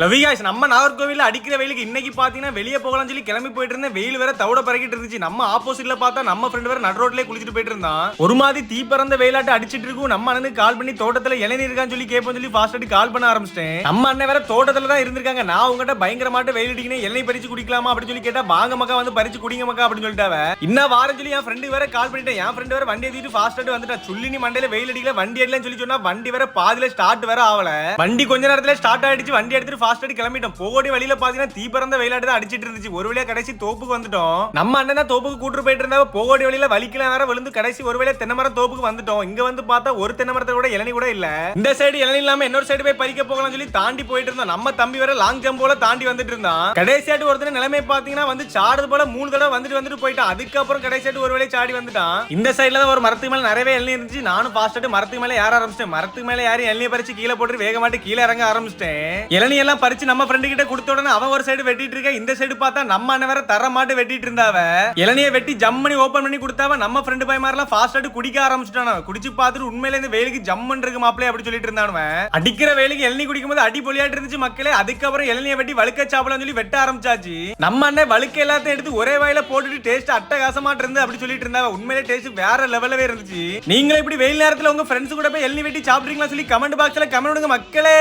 லவி நம்ம நாகர்கோவில் அடிக்கிற வெயிலுக்கு இன்னைக்கு பார்த்தீங்கன்னா வெளியே போகலாம் சொல்லி கிளம்பி போயிட்டு இருந்தேன் வெயில் வேற தவிட பறக்கிட்டு இருந்துச்சு. நம்ம ஆப்போசிட்ல பார்த்தா நம்ம ஃப்ரெண்ட் வேற நடு ரோட்லயே குளிச்சுட்டு போயிட்டு இருந்தான் ஒரு மாதிரி தீ பறந்த வெயிலாட்டு அடிச்சிட்டு இருக்கும். நம்ம அண்ணனுக்கு கால் பண்ணி தோட்டத்துல இளநீர் இருக்கான்னு சொல்லி கேட்போம் சொல்லி ஃபாஸ்ட் கால் பண்ண ஆரம்பிச்சிட்டேன். நம்ம அண்ணன் வேற தோட்டத்துல தான் இருந்திருக்காங்க. நான் உங்ககிட்ட பயங்கரமாட்டு வெயில் அடிக்கணும். இளநீர் பறிச்சு குடிக்கலாமா அப்படின்னு சொல்லி கேட்டா வாங்க மக்கா வந்து பறிச்சு குடிங்க மக்கா அப்படின்னு சொல்லிட்டாவ. இன்னும் வாரம் சொல்லி என் ஃப்ரெண்டு வேற கால் பண்ணிட்டேன். என் ஃப்ரெண்டு வேற வண்டி ஏத்திட்டு ஃபாஸ்ட் வந்துட்டா. சொல்லி நீ மண்டையில வெயில் அடிக்கல வண்டி அடிக்கலன்னு சொல்லி சொன்னா வண்டி வேற பாதியில ஸ்டார்ட் வேற ஆகல வண்டி கொஞ்ச நேரத்துல ஸ்டார்ட் ஆயிடுச்சு. வண்டி எடுத்துட்டு ஃபாஸ்ட் அடி கிளம்பிட்டோம். போகோடி வழியில பாத்தீங்கன்னா தீ பறந்த வெயிலாட்டு தான் அடிச்சிட்டு இருந்துச்சு. ஒரு வழியா கடைசி தோப்புக்கு வந்துட்டோம். நம்ம அண்ணன் தான் தோப்புக்கு கூட்டு போயிட்டு இருந்தா போகோடி வழியில வலிக்கலாம் வேற விழுந்து கடைசி ஒரு வேளை தென்னை மரம் தோப்புக்கு வந்துட்டோம். இங்க வந்து பார்த்தா ஒரு தென்னை மரத்தை கூட இளநீ கூட இல்ல. இந்த சைடு இளநி இல்லாம இன்னொரு சைடு போய் பறிக்க போகலாம் சொல்லி தாண்டி போயிட்டு இருந்தோம். நம்ம தம்பி வேற லாங் ஜம்ப் போல தாண்டி வந்துட்டு இருந்தான். கடைசியாட்டு ஒருத்தர் நிலைமை பாத்தீங்கன்னா வந்து சாடுறது போல மூணு தடவை வந்துட்டு வந்துட்டு போயிட்டான். அதுக்கப்புறம் கடைசியாட்டு ஒரு வேளை சாடி வந்துட்டான். இந்த சைடுல தான் ஒரு மரத்துக்கு மேல நிறையவே இளநி இருந்துச்சு. நானும் ஃபாஸ்ட் மரத்துக்கு மேல ஏற ஆரம்பிச்சிட்டேன். மரத்துக்கு மேல யாரும் இளநியை பறிச்சு கீழே போட்டு வேகமாட்டு கீழே இறங்க ஆரம்பிச்சிட்டேன். இளநி எல்லாம் பறிச்சு நம்ம ஃப்ரெண்டு கிட்ட கொடுத்த உடனே அவன் ஒரு சைடு வெட்டிட்டு இருக்க இந்த சைடு பார்த்தா நம்ம அண்ணன் வேற தர மாட்டு வெட்டிட்டு இருந்தாவ. இளநியை வெட்டி ஜம்மனி ஓபன் பண்ணி கொடுத்தாவ நம்ம ஃப்ரெண்டு பை மாதிரிலாம் ஃபாஸ்ட் குடிக்க ஆரம்பிச்சிட்டான. குடிச்சு பார்த்துட்டு உண்மையில இந்த வெயிலுக்கு ஜம்மன் இருக்கு மாப்பிளே அப்படி சொல்லிட்டு இருந்தானுவன். அடிக்கிற வேலைக்கு இளநீ குடிக்கும் போது அடி பொலியாட்டு இருந்துச்சு மக்களே. அதுக்கப்புறம் இளநியை வெட்டி வழுக்க சாப்பிடலாம் சொல்லி வெட்ட ஆரம்பிச்சாச்சு. நம்ம அண்ணன் வழுக்க எல்லாத்தையும் எடுத்து ஒரே வாயில போட்டுட்டு டேஸ்ட் அட்டகாசமாட்டு இருந்து அப்படி சொல்லிட்டு இருந்தாவ. உண்மையிலே டேஸ்ட் வேற லெவலவே இருந்துச்சு. நீங்களும் இப்படி வெயில் நேரத்துல உங்க ஃப்ரெண்ட்ஸ் கூட போய் இளநீ வெட்டி சாப்பிடுறீங்களா சொல்லி கமெண்ட் பாக்ஸ்ல கமெண்ட் விடுங்க மக்களே.